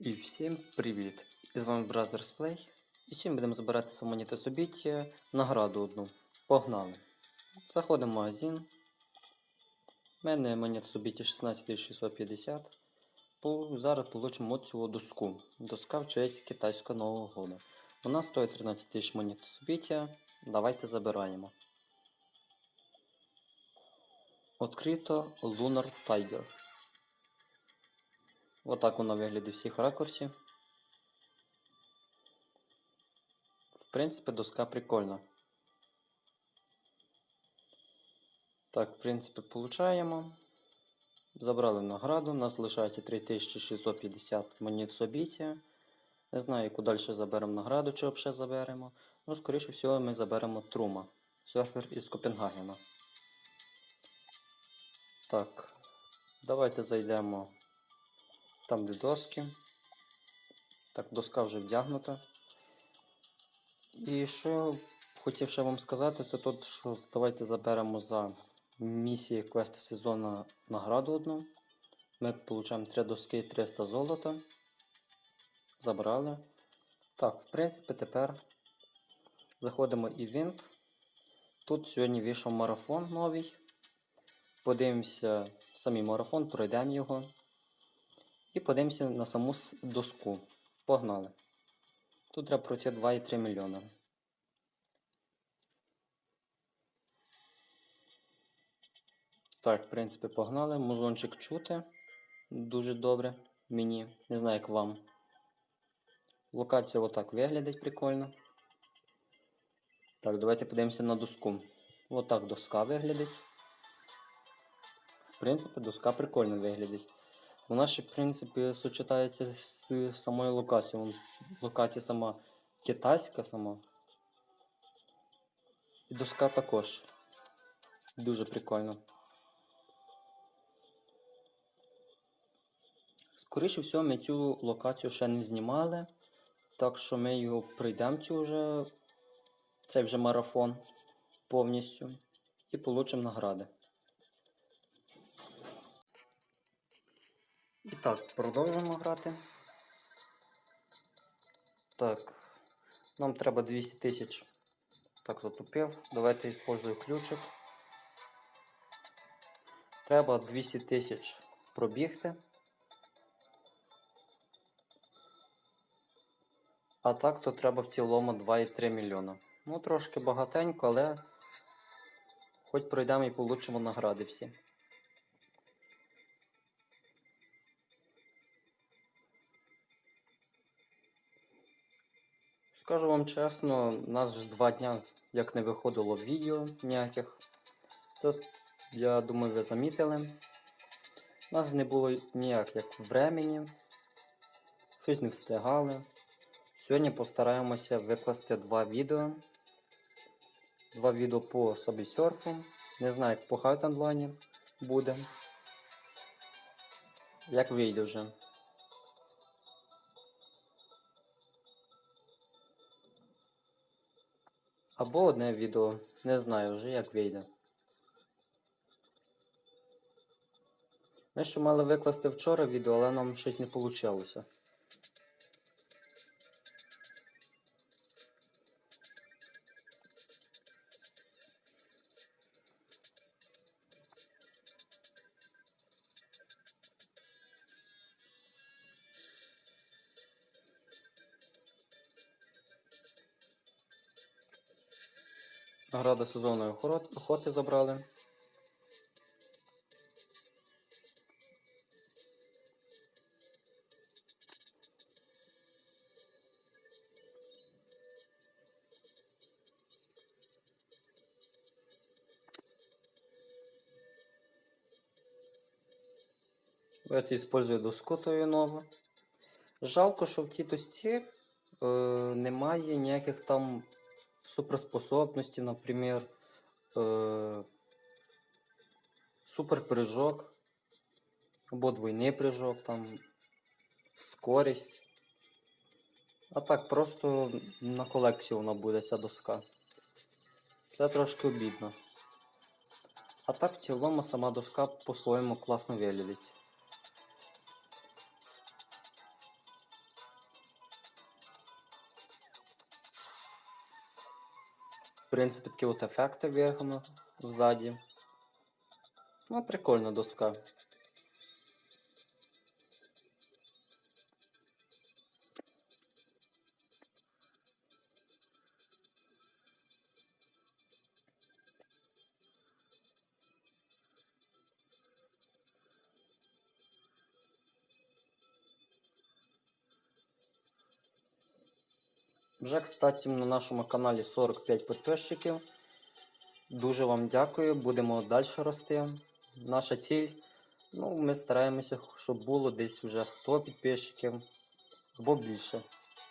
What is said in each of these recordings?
І всім привіт! І з вами Brothers Play. І сьогодні будемо збирати самоніти собіття награду одну. Погнали! Заходимо в магазин. У мене монет собіття 16650. Зараз получимо цю доску. Доска в честь китайського Нового года. Вона стоїть 13 тисяч монет собіття. Давайте забираємо. Відкрито Lunar Tiger. Отак вона виглядає всіх ракурсі. В принципі, доска прикольна. Так, в принципі, получаємо. Забрали награду. У нас лишається 3650 монет собіття. Не знаю, яку далі заберемо награду, чи взагалі заберемо. Ну, скоріше всього, ми заберемо Трума. Серфер із Копенгагена. Так, давайте зайдемо там, де доски. Так, доска вже вдягнута. І що хотів ще вам сказати, це тут, що давайте заберемо за місії квеста сезону награду одну. Ми отримаємо 3 доски і 300 золота. Забрали. Так, в принципі, тепер заходимо в івент. Тут сьогодні вийшов марафон новий. Подивимося самий марафон, пройдемо його. І подивимося на саму доску. Погнали. Тут треба пройти 2,3 мільйони. Так, в принципі, погнали. Музончик чути. Дуже добре. Мені. Не знаю, як вам. Локація отак виглядить прикольно. Так, давайте подивимося на доску. Отак доска виглядить. В принципі, доска прикольно виглядить. Вона ще, в принципі, сочетається з самою локацією. Локація сама китайська сама. І доска також. Дуже прикольно. Скоріше всього, ми цю локацію ще не знімали. Так що ми його пройдемо цю вже, цей вже марафон повністю. І получимо награди. І так, продовжуємо грати. Так, нам треба 200 тисяч. Так, затупив. Давайте использую ключик. Треба 200 тисяч пробігти. А так то треба в цілому 2,3 мільйона. Ну, трошки багатенько, але хоч пройдемо і получимо награди всі. Скажу вам чесно, у нас вже два дня як не виходило відео ніяких. Це, я думаю, ви замітили. У нас не було ніяк як времени. Щось не встигали. Сьогодні постараємося викласти два відео. Два відео по собі серфу. Не знаю, як по Хайтандлайні буде. Як вийде вже. Або одне відео. Не знаю вже як вийде. Ми ще мали викласти вчора відео, але нам щось не вийшло. Награда сезонної охоти забрали. Давайте использую доску нову. Жалко, що в цій досці е, немає ніяких там суперспособностей, наприклад, е, суперпрыжок, або двойний прыжок, там, скорість. А так, просто на колекцію вона буде ця доска. Це трошки обідно. А так в цілому сама доска по-своєму класно виглядить. Принципі, такі от ефекти вигано взаді. Ну, прикольна доска. Вже, кстати, на нашому каналі 45 підписчиків. Дуже вам дякую, будемо далі рости. Наша ціль, ну, ми стараємося, щоб було десь вже 100 підписчиків або більше.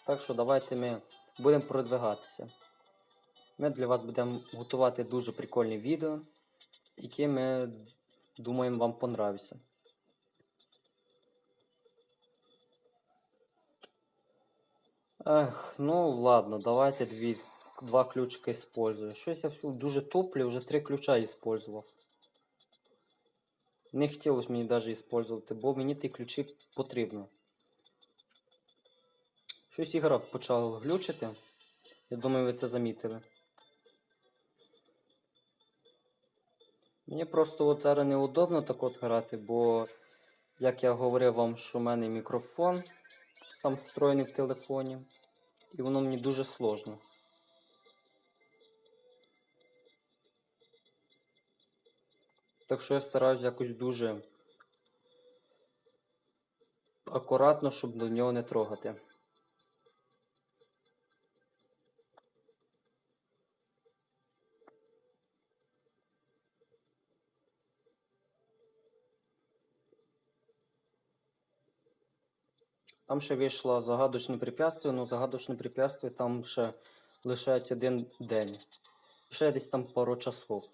Так що давайте ми будемо продвигатися. Ми для вас будемо готувати дуже прикольні відео, які ми думаємо вам понравиться. Ех, ну ладно, давайте дві, два ключика использую. Щось я дуже туплю, вже три ключа использував. Не хотілося мені навіть использувати, бо мені ті ключі потрібно. Щось ігра почала глючити. Я думаю, ви це замітили. Мені просто от зараз неудобно так от грати, бо, як я говорив вам, що в мене мікрофон сам встроєний в телефоні. І воно мені дуже сложно. Так що я стараюсь якось дуже акуратно, щоб до нього не трогати. Там ще вийшло загадочне препятствие, ну загадочне препятствие там ще лишається один день. Ще десь там пару часов.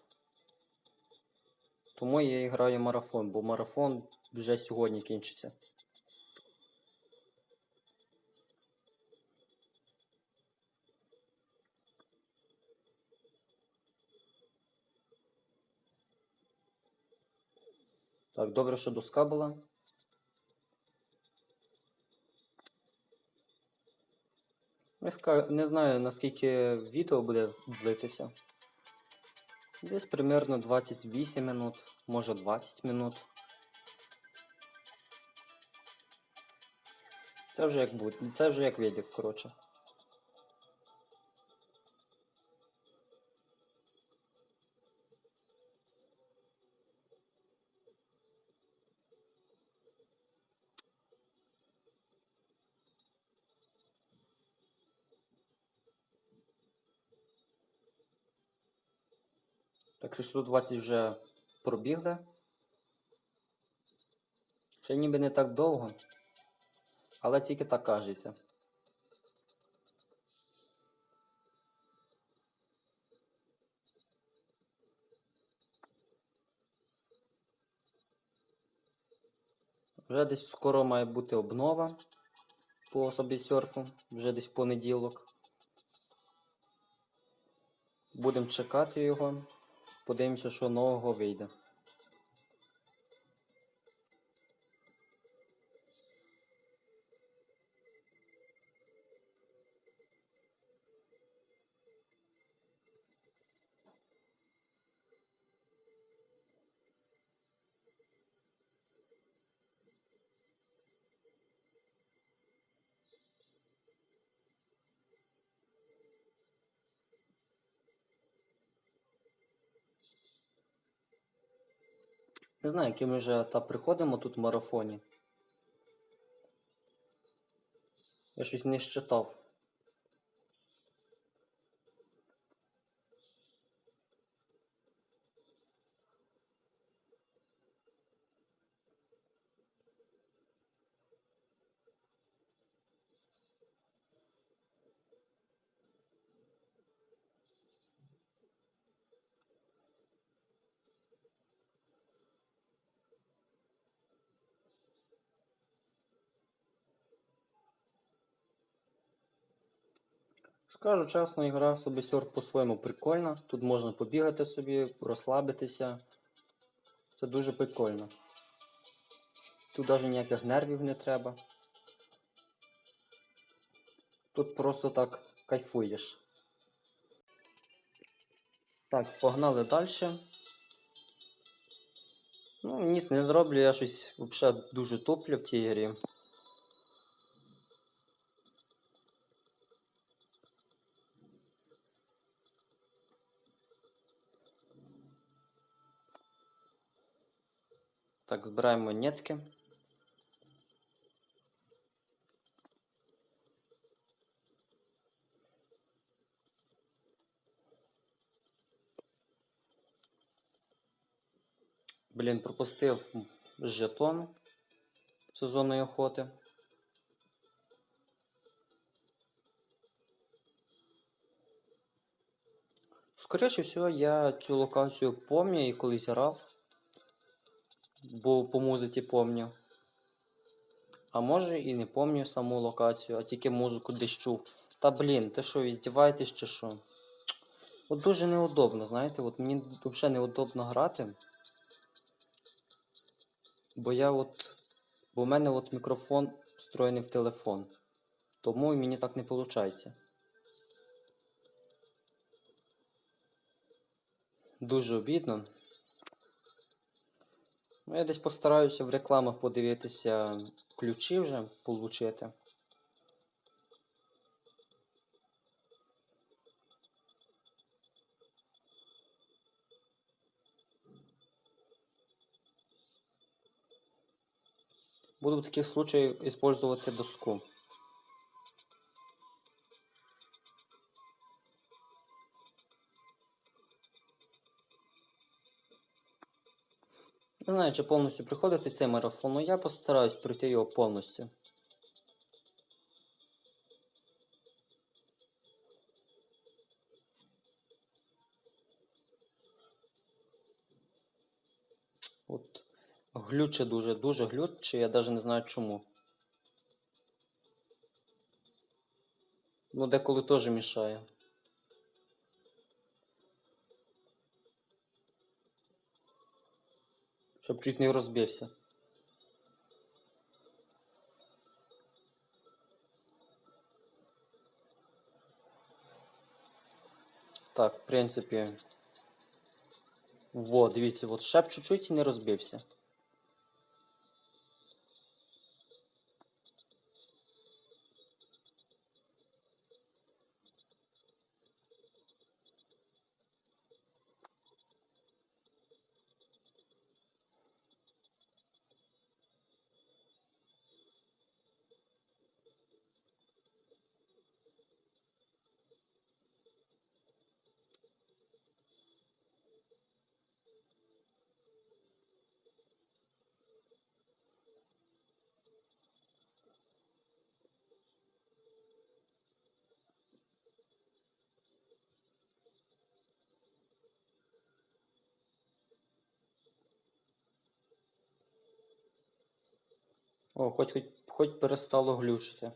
Тому я і граю марафон, бо марафон вже сьогодні кінчиться. Так, добре, що доска була. Не, не знаю, наскільки відео буде длитися. Десь примерно 28 минут, може 20 минут. Це вже як буде, це вже як відео, коротше. Так, 620 вже пробігли. Ще ніби не так довго, але тільки так кажеться. Вже десь скоро має бути обнова по особі серфу, вже десь понеділок. Будемо чекати його. Подивимося, що нового вийде. Знаю, який ми вже етап приходимо тут в марафоні. Я щось не щитав. Скажу чесно, ігра собі серф по-своєму прикольна. Тут можна побігати собі, розслабитися. Це дуже прикольно. Тут навіть ніяких нервів не треба. Тут просто так кайфуєш. Так, погнали далі. Ну, ніс не зроблю, я щось взагалі дуже туплю в цій грі. Так, збираємо монетки. Блін, пропустив жетон сезонної охоти. Скоріше всього, я цю локацію пам'ятаю і колись грав. Бо по музиці пам'ятаю. А може і не пам'ятаю саму локацію, а тільки музику десь чув. Та блін, ти що, віддіваєтесь чи що? От дуже неудобно, знаєте, от мені взагалі неудобно грати. Бо я от. Бо в мене от мікрофон встроєний в телефон. Тому мені так не виходить. Дуже обідно. Ну, я десь постараюся в рекламах подивитися ключі вже получити. Буду в таких случаях использовать доску. Чи повністю приходити цей марафон, але я постараюсь пройти його повністю. От глюче дуже, дуже глюче, я навіть не знаю чому. Ну, деколи теж мішає. Щоб чуть не розбився. Так, в принципі. Во, дивіться, от ще чуть-чуть і не розбився. О, хоч, хоч, хоч перестало глючити.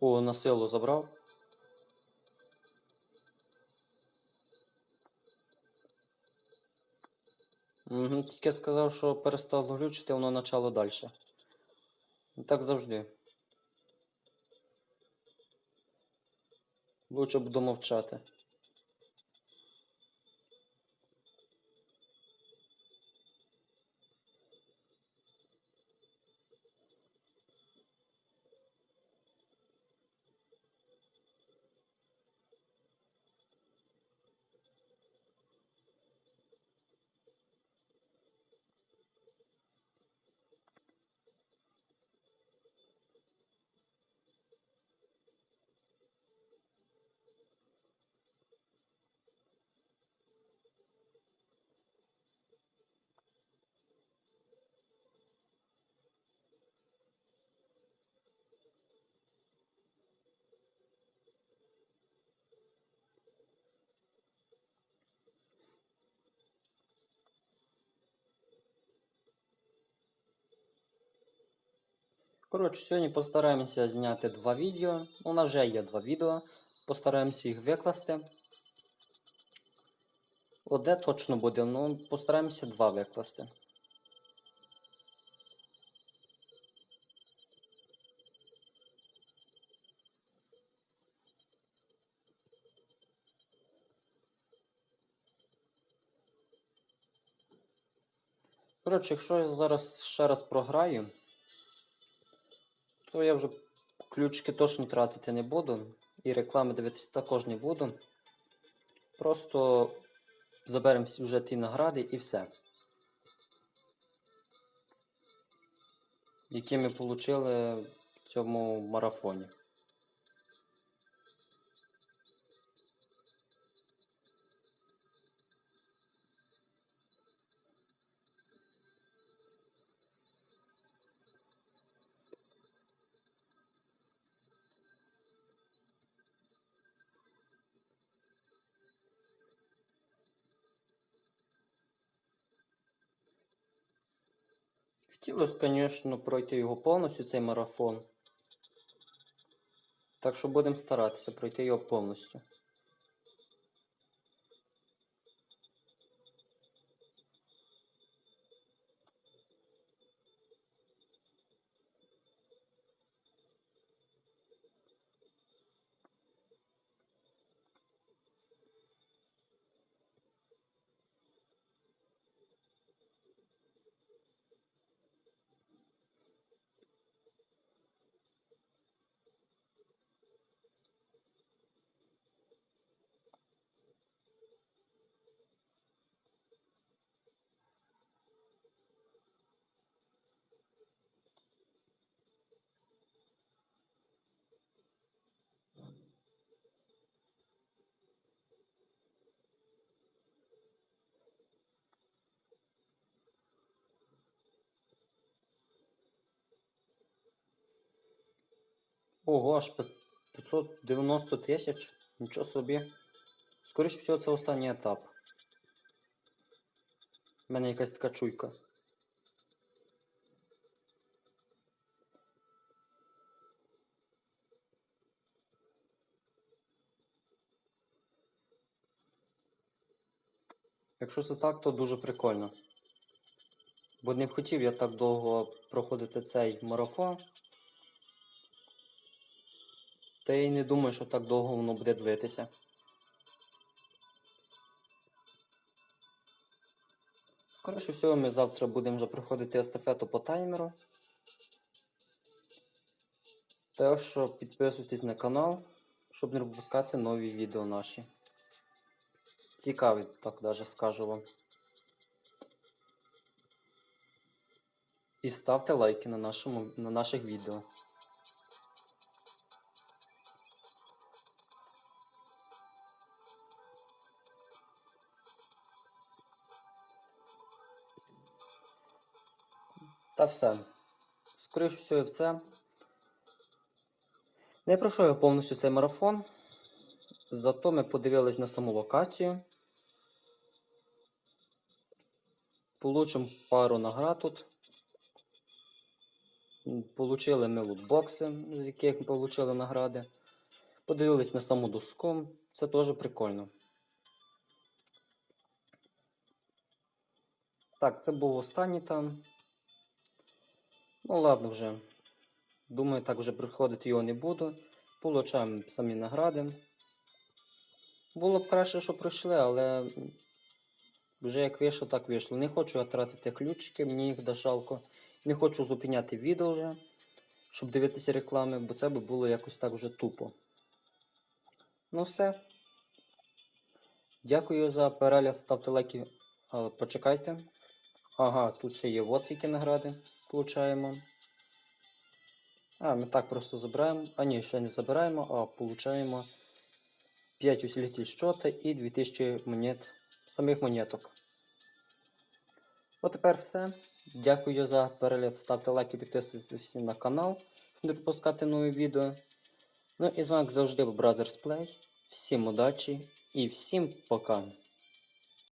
О, на силу забрав. Угу, тільки сказав, що перестало глючити, воно почало далі. Так завжди. Лучше буду мовчати. Коротше, сьогодні постараємося зняти два відео. Ну, у нас вже є два відео. Постараємося їх викласти. Одне точно буде, ну постараємося два викласти. Коротше, якщо я зараз ще раз програю то я вже ключики точно тратити не буду. І реклами дивитися також не буду. Просто заберемо вже ті награди і все. Які ми отримали в цьому марафоні. Хотілося, звісно, пройти його повністю, цей марафон. Так що будемо старатися пройти його повністю. Ого, аж 590 тисяч. Нічого собі. Скоріше всього, це останній етап. У мене якась така чуйка. Якщо це так, то дуже прикольно. Бо не б хотів я так довго проходити цей марафон. Та й не думаю, що так довго воно буде длитися. Скоріше всього, ми завтра будемо вже проходити естафету по таймеру. Так що підписуйтесь на канал, щоб не пропускати нові відео наші. Цікаві, так даже скажу вам. І ставте лайки на, нашому, на наших відео. Та все. Скоріше всього, все. Не пройшов я повністю цей марафон. Зато ми подивились на саму локацію. Получимо пару наград тут. Получили ми лутбокси, з яких ми получили награди. Подивились на саму доску. Це теж прикольно. Так, це був останній там. Ну ладно вже. Думаю, так вже приходити його не буду. Получаємо самі награди. Було б краще, щоб пройшли, але вже як вийшло, так вийшло. Не хочу я тратити ключики, мені їх да жалко. Не хочу зупиняти відео вже, щоб дивитися реклами, бо це би було якось так вже тупо. Ну все. Дякую за перегляд, ставте лайки. Але почекайте. Ага, тут ще є от які награди. Получаємо. А, ми так просто забираємо. А ні, ще не забираємо, а получаємо 5 усилитель щота і 2000 монет, самих монеток. От тепер все. Дякую за перегляд. Ставте лайки, підписуйтесь на канал, щоб не пропускати нові відео. Ну і з вами, як завжди, Brothers Play. Всім удачі і всім пока.